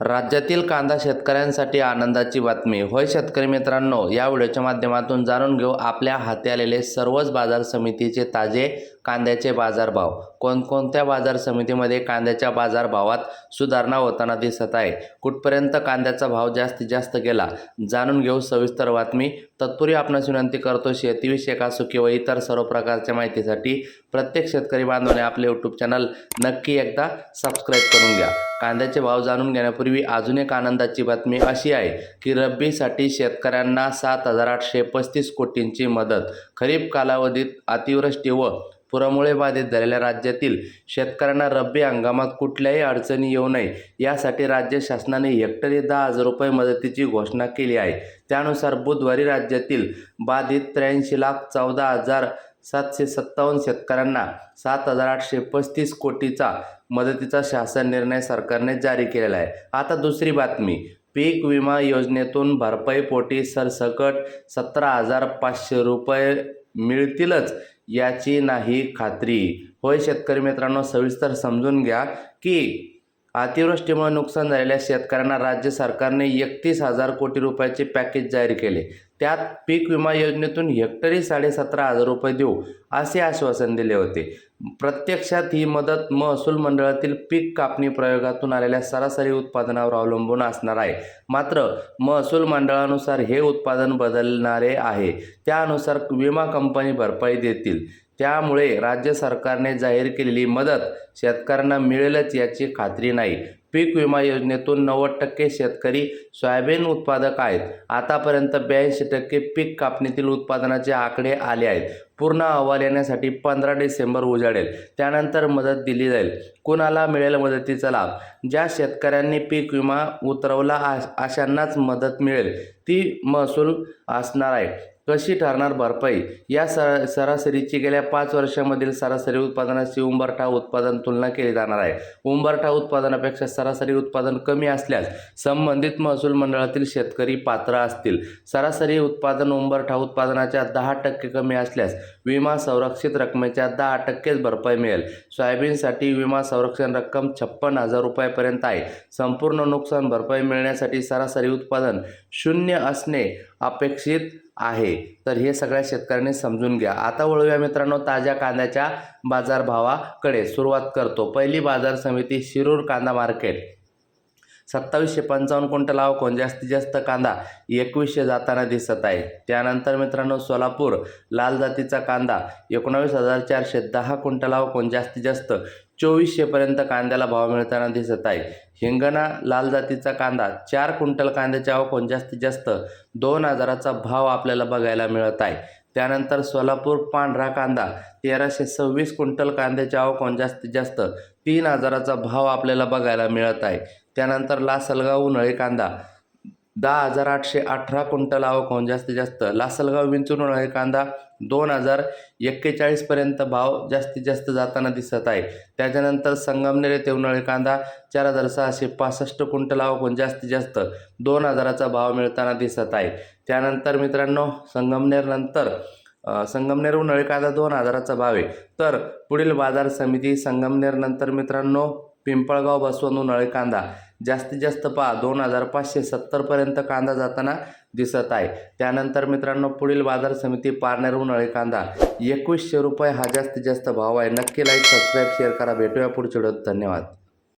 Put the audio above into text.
राज्यातील कांदा शेतकऱ्यांसाठी आनंदाची बातमी. होय शेतकरी मित्रांनो या व्हिडिओच्या माध्यमातून जाणून घेऊ आपल्या हाती आलेले सर्वच बाजार समितीचे ताजे कांद्याचे बाजारभाव. कोणकोणत्या बाजार समितीमध्ये कांद्याच्या बाजारभावात सुधारणा होताना दिसत आहे? कुठपर्यंत कांद्याचा भाव जास्तीत जास्त गेला? जाणून घेऊ सविस्तर बातमी. तत्पूर्वी आपणास विनंती करतो शेतीविषयक असो किंवा इतर सर्व प्रकारच्या माहितीसाठी प्रत्येक शेतकरी बांधवाने आपले यूट्यूब चॅनल नक्की एकदा सबस्क्राईब करून घ्या. कांद्याचे भाव जाणून घेण्यापूर्वी अजून एक आनंदाची बातमी अशी आहे की रब्बीसाठी शेतकऱ्यांना सात हजार आठशे पस्तीस कोटींची मदत. खरीप कालावधीत अतिवृष्टी व पुरामुळे बाधित झालेल्या राज्यातील शेतकऱ्यांना रब्बी हंगामात कुठल्याही अडचणी येऊ नये. यासाठी राज्य शासनाने हेक्टरी दहा हजार रुपये मदतीची घोषणा केली आहे. त्यानुसार बुधवारी राज्यातील बाधित त्र्याऐंशी लाख चौदा हजार सातशे सत्तावन्न शेतकऱ्यांना सात हजार आठशे पस्तीस कोटीचा मदतीचा शासन निर्णय सरकारने जारी केलेला आहे. आता दुसरी बातमी. पीक विमा योजनेतून भरपाईपोटी सरसकट सतरा हजार पाचशे रुपये मिळतीलच याची नाही खात्री. होय शेतकरी मित्रांनो सविस्तर समजून घ्या की अतिवृष्टीमुळे नुकसान झालेल्या शेतकऱ्यांना राज्य सरकारने एकतीस हजार कोटी रुपयाचे पॅकेज जाहीर केले. त्यात पीक विमा योजनेतून हेक्टरी साडेसतरा हजार रुपये देऊ असे आश्वासन दिले होते. प्रत्यक्षात ही मदत महसूल मंडळातील पीक कापणी प्रयोगातून आलेल्या सरासरी उत्पादनावर अवलंबून असणार आहे. मात्र महसूल मंडळानुसार हे उत्पादन बदलणारे आहे. त्यानुसार विमा कंपनी भरपाई देतील. त्यामुळे राज्य सरकारने जाहीर केलेली मदत शेतकऱ्यांना मिळेलच याची खात्री नाही. पीक विमा योजनेतून नव्वद टक्के शेतकरी सोयाबीन उत्पादक आहेत. आतापर्यंत ब्याऐंशी टक्के पीक कापणीतील उत्पादनाचे आकडे आले आहेत. पूर्ण अहवाल येण्यासाठी पंधरा डिसेंबर उजाडेल. त्यानंतर मदत दिली जाईल. कुणाला मिळेल मदतीचा लाभ? ज्या शेतकऱ्यांनी पीक विमा उतरवला आश अशांनाच मदत मिळेल. ती महसूल असणार आहे. कशी ठरणार भरपाई? या सर सरासरीची गेल्या पाच वर्षामधील सरासरी उत्पादनाची उंबरठा उत्पादन तुलना केली जाणार आहे. उंबरठा उत्पादनापेक्षा सरासरी उत्पादन कमी असल्यास संबंधित महसूल मंडळातील शेतकरी पात्र असतील. सरासरी उत्पादन उंबरठा उत्पादनाच्या दहा टक्के कमी असल्यास विमा संरक्षित रकमेच्या दहा टक्केच भरपाई मिळेल. सोयाबीनसाठी विमा संरक्षण रक्कम छप्पन हजार रुपयापर्यंत आहे. संपूर्ण नुकसान भरपाई मिळण्यासाठी सरासरी उत्पादन शून्य असणे अपेक्षित आहे. तर हे सगळ्या शेतकऱ्यांनी समजून घ्या. आता वळूया मित्रांनो ताज्या कांद्याच्या बाजारभावाकडे. सुरुवात करतो. पहिली बाजार समिती शिरूर कांदा मार्केट. सत्तावीसशे पंचावन्न क्विंटल आवकोन जास्तीत जास्त कांदा? एकवीसशे जाताना दिसत आहे. त्यानंतर मित्रांनो सोलापूर लाल जातीचा कांदा एकोणावीस हजार चारशे दहा क्विंटल आवकोन जास्तीत जास्त? चोवीसशेपर्यंत कांद्याला भाव मिळताना दिसत आहे हिंगणा लाल जातीचा कांदा चार क्विंटल कांद्याच्या आवकोन जास्तीत जास्त? दोन हजाराचा भाव आपल्याला बघायला मिळत आहे. त्यानंतर सोलापूर पांढरा कांदा तेराशे सव्वीस क्विंटल कांद्याच्या आवकोन जास्तीत जास्त? तीन हजाराचा भाव आपल्याला बघायला मिळत आहे. त्यानंतर लासलगाव उन्हाळी कांदा दहा हजार आठशे अठरा क्विंटल आवक होऊन जास्तीत जास्त. लासलगाव विंचून उन्हाळी कांदा दोन हजार एक्केचाळीसपर्यंत भाव जास्तीत जास्त जाताना दिसत आहे. त्याच्यानंतर संगमनेर येथे उन्हाळी कांदा चार हजार सहाशे पासष्ट क्विंटल आवक होऊन जास्तीत जास्त दोन हजाराचा भाव मिळताना दिसत आहे. त्यानंतर मित्रांनो संगमनेरनंतर संगमनेर उन्हाळी कांदा दोन हजाराचा भाव आहे. तर पुढील बाजार समिती संगमनेरनंतर मित्रांनो पिंपळगाव बसवंत उन्हाळी कांदा. जास्तीत जास्त पहा दोन हजार पाचशे सत्तरपर्यंत कांदा जाताना दिसत आहे. त्यानंतर मित्रांनो पुढील बाजार समिती पारनेर नळे कांदा. एकवीसशे रुपये हा जास्तीत जास्त भाव आहे. नक्की लाईक सबस्क्राईब शेअर करा. भेटूया पुढच्या धन्यवाद.